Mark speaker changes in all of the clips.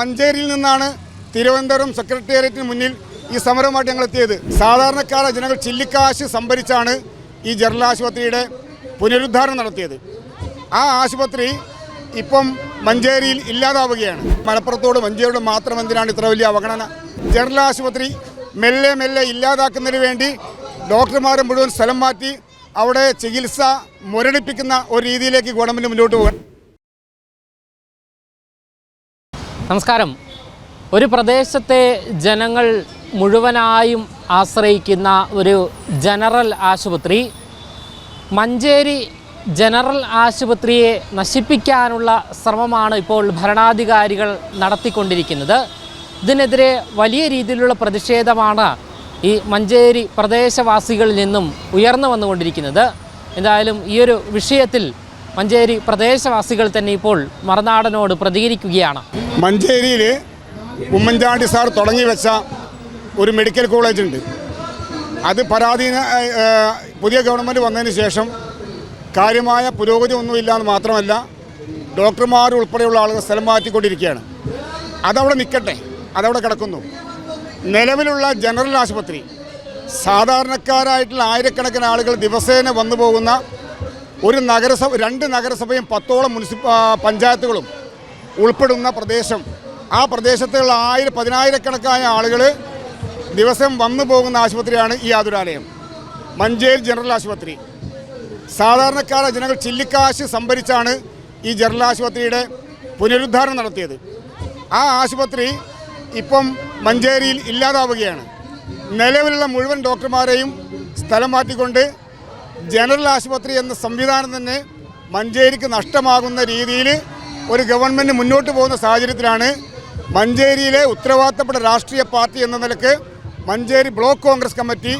Speaker 1: മഞ്ചേരിയിൽ നിന്നാണ് തിരുവനന്തപുരം സെക്രട്ടേറിയറ്റിന് മുന്നിൽ ഈ സമരവുമായിട്ട് ഞങ്ങൾ എത്തിയത്. സാധാരണക്കാരെ ജനങ്ങൾ ചില്ലിക്കാശ് സംഭരിച്ചാണ് ഈ ജനറൽ ആശുപത്രിയുടെ പുനരുദ്ധാരണം നടത്തിയത്. ആ ആശുപത്രി ഇപ്പം മഞ്ചേരിയിൽ ഇല്ലാതാവുകയാണ്. മലപ്പുറത്തോട് മഞ്ചേരിയോട് മാത്രം എന്തിനാണ് ഇത്ര വലിയ അവഗണന? ജനറൽ ആശുപത്രി മെല്ലെ മെല്ലെ ഇല്ലാതാക്കുന്നതിന് വേണ്ടി ഡോക്ടർമാരെ മുഴുവൻ സ്ഥലം മാറ്റി അവിടെ ചികിത്സ മുരടിപ്പിക്കുന്ന ഒരു രീതിയിലേക്ക് ഗവൺമെന്റ് മുന്നോട്ട് പോകാൻ
Speaker 2: നമസ്കാരം. ഒരു പ്രദേശത്തെ ജനങ്ങൾ മുഴുവനായും ആശ്രയിക്കുന്ന ഒരു ജനറൽ ആശുപത്രി മഞ്ചേരി ജനറൽ ആശുപത്രിയെ നശിപ്പിക്കാനുള്ള ശ്രമമാണ് ഇപ്പോൾ ഭരണാധികാരികൾ നടത്തിക്കൊണ്ടിരിക്കുന്നത്. ഇതിനെതിരെ വലിയ രീതിയിലുള്ള പ്രതിഷേധമാണ് ഈ മഞ്ചേരി പ്രദേശവാസികളിൽ നിന്നും ഉയർന്നു വന്നുകൊണ്ടിരിക്കുന്നത്. എന്തായാലും ഈ ഒരു വിഷയത്തിൽ മഞ്ചേരി പ്രദേശവാസികൾ തന്നെ ഇപ്പോൾ മറുനാടനോട് പ്രതികരിക്കുകയാണ്.
Speaker 1: മഞ്ചേരിയിൽ ഉമ്മൻചാണ്ടി സാർ തുടങ്ങി വെച്ച ഒരു മെഡിക്കൽ കോളേജ് ഉണ്ട്. അത് പരാധീന പുതിയ ഗവൺമെന്റ് വന്നതിന് ശേഷം കാര്യമായ പുരോഗതി ഒന്നുമില്ല എന്ന് മാത്രമല്ല ഡോക്ടർമാർ ഉൾപ്പെടെയുള്ള ആളുകൾ സ്ഥലം മാറ്റിക്കൊണ്ടിരിക്കുകയാണ്. അതവിടെ നിൽക്കട്ടെ അതവിടെ കിടക്കുന്നു. നിലവിലുള്ള ജനറൽ ആശുപത്രി സാധാരണക്കാരായിട്ടുള്ള ആയിരക്കണക്കിന് ആളുകൾ ദിവസേന വന്നു പോകുന്ന ഒരു നഗരസഭ രണ്ട് നഗരസഭയും പത്തോളം മുനിസിപ്പ പഞ്ചായത്തുകളും ഉൾപ്പെടുന്ന പ്രദേശം. ആ പ്രദേശത്തുള്ള ആയിരം പതിനായിരക്കണക്കായ ആളുകൾ ദിവസം വന്നു പോകുന്ന ആശുപത്രിയാണ് ഈ ആതുരാലയം. മഞ്ചേരി ജനറൽ ആശുപത്രി. സാധാരണക്കാരെ ജനങ്ങൾ ചില്ലിക്കാശ് സംഭരിച്ചാണ് ഈ ജനറൽ ആശുപത്രിയുടെ പുനരുദ്ധാരണം നടത്തിയത്. ആ ആശുപത്രി ഇപ്പം മഞ്ചേരിയിൽ ഇല്ലാതാവുകയാണ്. നിലവിലുള്ള മുഴുവൻ ഡോക്ടർമാരെയും സ്ഥലം മാറ്റിക്കൊണ്ട് ജനറൽ ആശുപത്രി എന്ന സംവിധാനം തന്നെ മഞ്ചേരിക്ക് നഷ്ടമാകുന്ന രീതിയിൽ ഒരു ഗവൺമെന്റ് മുന്നോട്ട് പോകുന്ന സാഹചര്യത്തിലാണ് മഞ്ചേരിയിലെ ഉത്തരവാദിത്തപ്പെട്ട രാഷ്ട്രീയ പാർട്ടി എന്ന നിലയ്ക്ക് മഞ്ചേരി ബ്ലോക്ക് കോൺഗ്രസ് കമ്മിറ്റി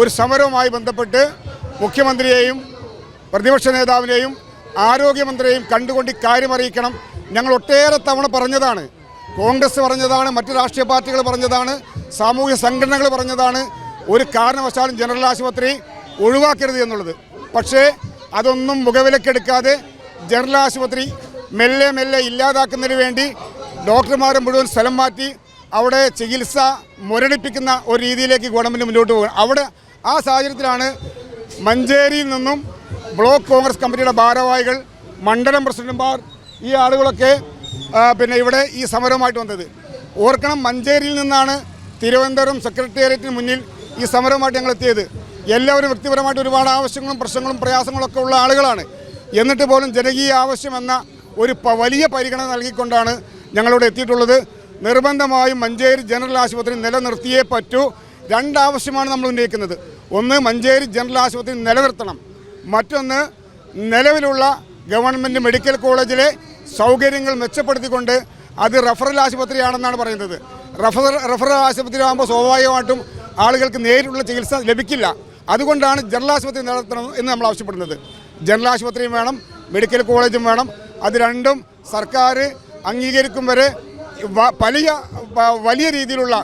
Speaker 1: ഒരു സമരവുമായി ബന്ധപ്പെട്ട് മുഖ്യമന്ത്രിയെയും പ്രതിപക്ഷ നേതാവിനെയും ആരോഗ്യമന്ത്രിയെയും കണ്ടുകൊണ്ട് ഇക്കാര്യം അറിയിക്കണം. ഞങ്ങൾ ഒട്ടേറെ തവണ പറഞ്ഞതാണ്. കോൺഗ്രസ് പറഞ്ഞതാണ് മറ്റ് രാഷ്ട്രീയ പാർട്ടികൾ പറഞ്ഞതാണ് സാമൂഹ്യ സംഘടനകൾ പറഞ്ഞതാണ്. ഒരു കാരണവശാലും ജനറൽ ആശുപത്രി ഒഴിവാക്കരുത് എന്നുള്ളത്. പക്ഷേ അതൊന്നും മുഖവിലക്കെടുക്കാതെ ജനറൽ ആശുപത്രി മെല്ലെ മെല്ലെ ഇല്ലാതാക്കുന്നതിന് വേണ്ടി ഡോക്ടർമാരെ മുഴുവൻ സ്ഥലം മാറ്റി അവിടെ ചികിത്സ മുരടിപ്പിക്കുന്ന ഒരു രീതിയിലേക്ക് ഗവൺമെന്റ് മുന്നോട്ട് പോകുക അവിടെ ആ സാഹചര്യത്തിലാണ് മഞ്ചേരിയിൽ നിന്നും ബ്ലോക്ക് കോൺഗ്രസ് കമ്മിറ്റിയുടെ ഭാരവാഹികൾ മണ്ഡലം പ്രസിഡന്റുമാർ ഈ ആളുകളൊക്കെ പിന്നെ ഇവിടെ ഈ സമരവുമായിട്ട് വന്നത്. ഓർക്കണം മഞ്ചേരിയിൽ നിന്നാണ് തിരുവനന്തപുരം സെക്രട്ടേറിയറ്റിന് മുന്നിൽ ഈ സമരവുമായിട്ട് ഞങ്ങൾ എത്തിയത്. എല്ലാവരും വ്യക്തിപരമായിട്ട് ഒരുപാട് ആവശ്യങ്ങളും പ്രശ്നങ്ങളും പ്രയാസങ്ങളൊക്കെ ഉള്ള ആളുകളാണ്. എന്നിട്ട് പോലും ജനകീയ ആവശ്യമെന്ന ഒരു വലിയ പരിഗണന നൽകിക്കൊണ്ടാണ് ഞങ്ങളിവിടെ എത്തിയിട്ടുള്ളത്. നിർബന്ധമായും മഞ്ചേരി ജനറൽ ആശുപത്രി നിലനിർത്തിയേ പറ്റൂ. രണ്ടാവശ്യമാണ് നമ്മൾ ഉന്നയിക്കുന്നത്. ഒന്ന് മഞ്ചേരി ജനറൽ ആശുപത്രി നിലനിർത്തണം. മറ്റൊന്ന് നിലവിലുള്ള ഗവൺമെന്റ് മെഡിക്കൽ കോളേജിലെ സൗകര്യങ്ങൾ മെച്ചപ്പെടുത്തിക്കൊണ്ട് അത് റഫറൽ ആശുപത്രിയാണെന്നാണ് പറയുന്നത്. റഫറൽ റഫറൽ ആശുപത്രി ആകുമ്പോൾ സ്വാഭാവികമായിട്ടും ആളുകൾക്ക് നേരിട്ടുള്ള ചികിത്സ ലഭിക്കില്ല. അതുകൊണ്ടാണ് ജനറൽ ആശുപത്രി നടത്തണം എന്ന് നമ്മൾ ആവശ്യപ്പെടുന്നത്. ജനറൽ ആശുപത്രിയും വേണം മെഡിക്കൽ കോളേജും വേണം. അത് രണ്ടും സർക്കാർ അംഗീകരിക്കും വരെ വലിയ വലിയ രീതിയിലുള്ള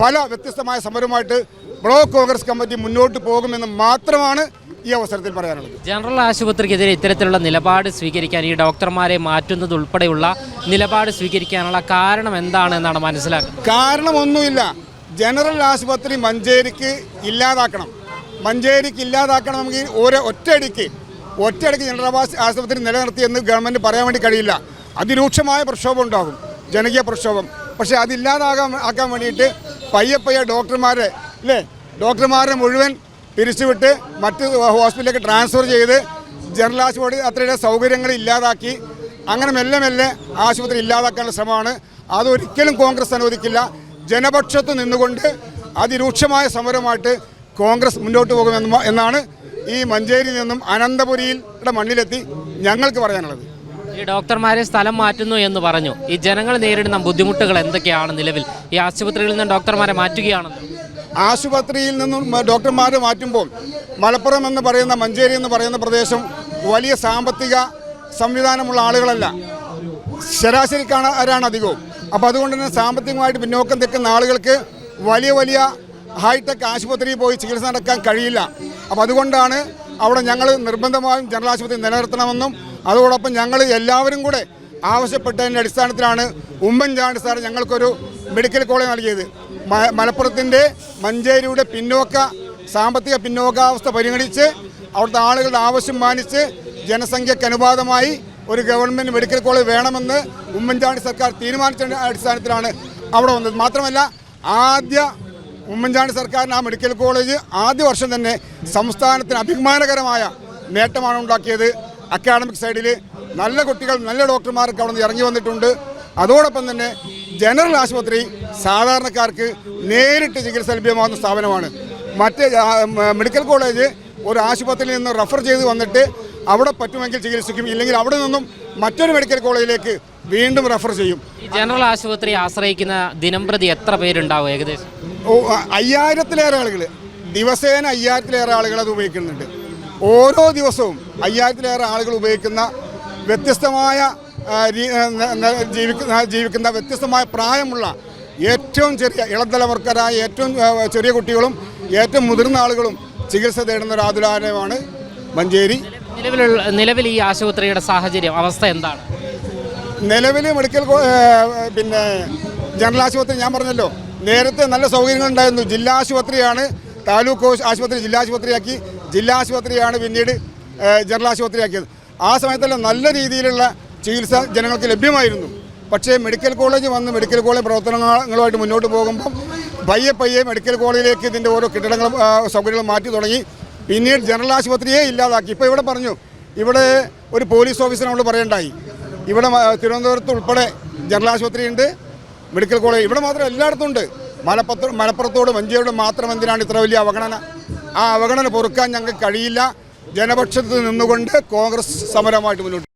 Speaker 1: പല വ്യത്യസ്തമായ സമരവുമായിട്ട് ബ്ലോക്ക് കോൺഗ്രസ് കമ്മിറ്റി മുന്നോട്ട് പോകുമെന്ന് മാത്രമാണ് ഈ അവസരത്തിൽ പറയാനുള്ളത്.
Speaker 2: ജനറൽ ആശുപത്രിക്കെതിരെ ഇത്തരത്തിലുള്ള നിലപാട് സ്വീകരിക്കാൻ ഈ ഡോക്ടർമാരെ മാറ്റുന്നത് ഉൾപ്പെടെയുള്ള നിലപാട് സ്വീകരിക്കാനുള്ള കാരണം എന്താണെന്നാണ് മനസ്സിലാക്കുന്നത്?
Speaker 1: കാരണമൊന്നുമില്ല ജനറൽ ആശുപത്രി മഞ്ചേരിക്ക് ഇല്ലാതാക്കണം. മഞ്ചേരിക്ക് ഇല്ലാതാക്കണമെങ്കിൽ ഒരു ഒറ്റയടിക്ക്. ഒറ്റയടിക്ക് ജനറൽ ആവാസ് ആശുപത്രി നിലനിർത്തിയെന്ന് ഗവൺമെന്റ് പറയാൻ വേണ്ടി കഴിയില്ല. അതിരൂക്ഷമായ പ്രക്ഷോഭം ഉണ്ടാകും. ജനകീയ പ്രക്ഷോഭം. പക്ഷേ അതില്ലാതാകാൻ ആക്കാൻ വേണ്ടിയിട്ട് പയ്യെ പയ്യെ ഡോക്ടർമാരെ അല്ലേ ഡോക്ടർമാരെ മുഴുവൻ പിരിച്ചുവിട്ട് മറ്റ് ഹോസ്പിറ്റലിലേക്ക് ട്രാൻസ്ഫർ ചെയ്ത് ജനറൽ ആശുപത്രി അത്രയുടെ സൗകര്യങ്ങൾ ഇല്ലാതാക്കി അങ്ങനെ മെല്ലെ മെല്ലെ ആശുപത്രി ഇല്ലാതാക്കാനുള്ള ശ്രമമാണ്. അതൊരിക്കലും കോൺഗ്രസ് അനുവദിക്കില്ല. ജനപക്ഷത്ത് നിന്നുകൊണ്ട് അതിരൂക്ഷമായ സമരമായിട്ട് കോൺഗ്രസ് മുന്നോട്ട് പോകുമെന്ന് എന്നാണ് ഈ മഞ്ചേരിയിൽ നിന്നും അനന്തപുരിയുടെ മണ്ണിലെത്തി ഞങ്ങൾക്ക് പറയാനുള്ളത്.
Speaker 2: ഈ ഡോക്ടർമാരെ സ്ഥലം മാറ്റുന്നു എന്ന് പറഞ്ഞു. ഈ ജനങ്ങൾ നേരിടുന്ന ബുദ്ധിമുട്ടുകൾ എന്തൊക്കെയാണ് നിലവിൽ? ഈ ആശുപത്രികളിൽ നിന്ന് ഡോക്ടർമാരെ മാറ്റുകയാണെന്ന്.
Speaker 1: ആശുപത്രിയിൽ നിന്നും ഡോക്ടർമാരെ മാറ്റുമ്പോൾ മലപ്പുറം എന്ന് പറയുന്ന മഞ്ചേരി എന്ന് പറയുന്ന പ്രദേശം വലിയ സാമ്പത്തിക സംവിധാനമുള്ള ആളുകളല്ല. ശരാശരിക്കാണ് ആരാണ് അധികവും. അപ്പോൾ അതുകൊണ്ട് തന്നെ സാമ്പത്തികമായിട്ട് പിന്നോക്കം നിൽക്കുന്ന ആളുകൾക്ക് വലിയ വലിയ ഹൈടെക് ആശുപത്രിയിൽ പോയി ചികിത്സ നടക്കാൻ കഴിയില്ല. അപ്പോൾ അതുകൊണ്ടാണ് അവിടെ ഞങ്ങൾ നിർബന്ധമായും ജനറൽ ആശുപത്രി നിലനിർത്തണമെന്നും അതോടൊപ്പം ഞങ്ങൾ എല്ലാവരും കൂടെ ആവശ്യപ്പെട്ടതിന്റെ അടിസ്ഥാനത്തിലാണ് ഉമ്മൻചാണ്ടി സാർ ഞങ്ങൾക്കൊരു മെഡിക്കൽ കോളേജ് നൽകിയത്. മലപ്പുറത്തിന്റെ മഞ്ചേരിയുടെ പിന്നോക്ക സാമ്പത്തിക പിന്നോക്കാവസ്ഥ പരിഗണിച്ച് അവിടുത്തെ ആളുകളുടെ ആവശ്യം മാനിച്ച് ജനസംഖ്യയ്ക്ക് അനുപാതമായി ഒരു ഗവൺമെന്റ് മെഡിക്കൽ കോളേജ് വേണമെന്ന് ഉമ്മൻചാണ്ടി സർക്കാർ തീരുമാനിച്ച അടിസ്ഥാനത്തിലാണ് അവിടെ വന്നത്. മാത്രമല്ല ആദ്യ ഉമ്മൻചാണ്ടി സർക്കാരിന് ആ മെഡിക്കൽ കോളേജ് ആദ്യ വർഷം തന്നെ സംസ്ഥാനത്തിന് അഭിമാനകരമായ നേട്ടമാണ് ഉണ്ടാക്കിയത്. അക്കാഡമിക് സൈഡിൽ നല്ല കുട്ടികൾ നല്ല ഡോക്ടർമാർക്ക് അവിടെ നിന്ന് ഇറങ്ങി വന്നിട്ടുണ്ട്. അതോടൊപ്പം തന്നെ ജനറൽ ആശുപത്രി സാധാരണക്കാർക്ക് നേരിട്ട് ചികിത്സ ലഭ്യമാകുന്ന സ്ഥാപനമാണ്. മറ്റ് മെഡിക്കൽ കോളേജ് ഒരു ആശുപത്രിയിൽ നിന്ന് റെഫർ ചെയ്ത് വന്നിട്ട് അവിടെ പറ്റുമെങ്കിൽ ചികിത്സിക്കും ഇല്ലെങ്കിൽ അവിടെ നിന്നും മറ്റൊരു മെഡിക്കൽ കോളേജിലേക്ക് വീണ്ടും റെഫർ ചെയ്യും.
Speaker 2: ജനറൽ ആശുപത്രി ആശ്രയിക്കുന്ന ദിനംപ്രതി എത്ര പേരുണ്ടാവും ഏകദേശം?
Speaker 1: അയ്യായിരത്തിലേറെ ആളുകൾ ദിവസേന അയ്യായിരത്തിലേറെ ആളുകൾ അത് ഉപയോഗിക്കുന്നുണ്ട്. ഓരോ ദിവസവും അയ്യായിരത്തിലേറെ ആളുകൾ ഉപയോഗിക്കുന്ന വ്യത്യസ്തമായ ജീവിക്കുന്ന ജീവിക്കുന്ന വ്യത്യസ്തമായ പ്രായമുള്ള ഏറ്റവും ചെറിയ ഇളന്തലവർക്കരായ ഏറ്റവും ചെറിയ കുട്ടികളും ഏറ്റവും മുതിർന്ന ആളുകളും ചികിത്സ തേടുന്ന ഒരു ആതുരാലയമാണ് മഞ്ചേരി.
Speaker 2: നിലവിലുള്ള നിലവിൽ ഈ ആശുപത്രിയുടെ സാഹചര്യം അവസ്ഥ എന്താണ്?
Speaker 1: നിലവിൽ മെഡിക്കൽ പിന്നെ ജനറൽ ആശുപത്രി ഞാൻ പറഞ്ഞല്ലോ. നേരത്തെ നല്ല സൗകര്യങ്ങൾ ഉണ്ടായിരുന്നു. ജില്ലാ ആശുപത്രിയാണ് താലൂക്ക് ആശുപത്രി ജില്ലാ ആശുപത്രിയാക്കി. ജില്ലാ ആശുപത്രിയാണ് പിന്നീട് ജനറൽ ആശുപത്രിയാക്കിയത്. ആ സമയത്തെല്ലാം നല്ല രീതിയിലുള്ള ചികിത്സ ജനങ്ങൾക്ക് ലഭ്യമായിരുന്നു. പക്ഷേ മെഡിക്കൽ കോളേജ് വന്ന് മെഡിക്കൽ കോളേജ് പ്രവർത്തനങ്ങളുമായിട്ട് മുന്നോട്ട് പോകുമ്പം പയ്യെ പയ്യെ മെഡിക്കൽ കോളേജിലേക്ക് ഇതിന്റെ ഓരോ കെട്ടിടങ്ങളും സൗകര്യങ്ങളും മാറ്റി തുടങ്ങി. പിന്നീട് ജനറൽ ആശുപത്രിയെ ഇല്ലാതാക്കി. ഇപ്പോൾ ഇവിടെ പറഞ്ഞു ഇവിടെ ഒരു പോലീസ് ഓഫീസിനോട് പറയണ്ടായി. ഇവിടെ തിരുവനന്തപുരത്ത് ഉൾപ്പെടെ ജനറൽ ആശുപത്രി ഉണ്ട് മെഡിക്കൽ കോളേജ് ഇവിടെ മാത്രം എല്ലായിടത്തും ഉണ്ട്. മലപ്പുറത്ത് മലപ്പുറത്തോട് മഞ്ചേരിയോട് മാത്രം എന്തിനാണ് ഇത്ര വലിയ അവഗണന? ആ അവഗണന പൊറുക്കാൻ ഞങ്ങൾക്ക് കഴിയില്ല. ജനപക്ഷത്ത് നിന്നുകൊണ്ട് കോൺഗ്രസ് സമരമായിട്ട് മുന്നോട്ട്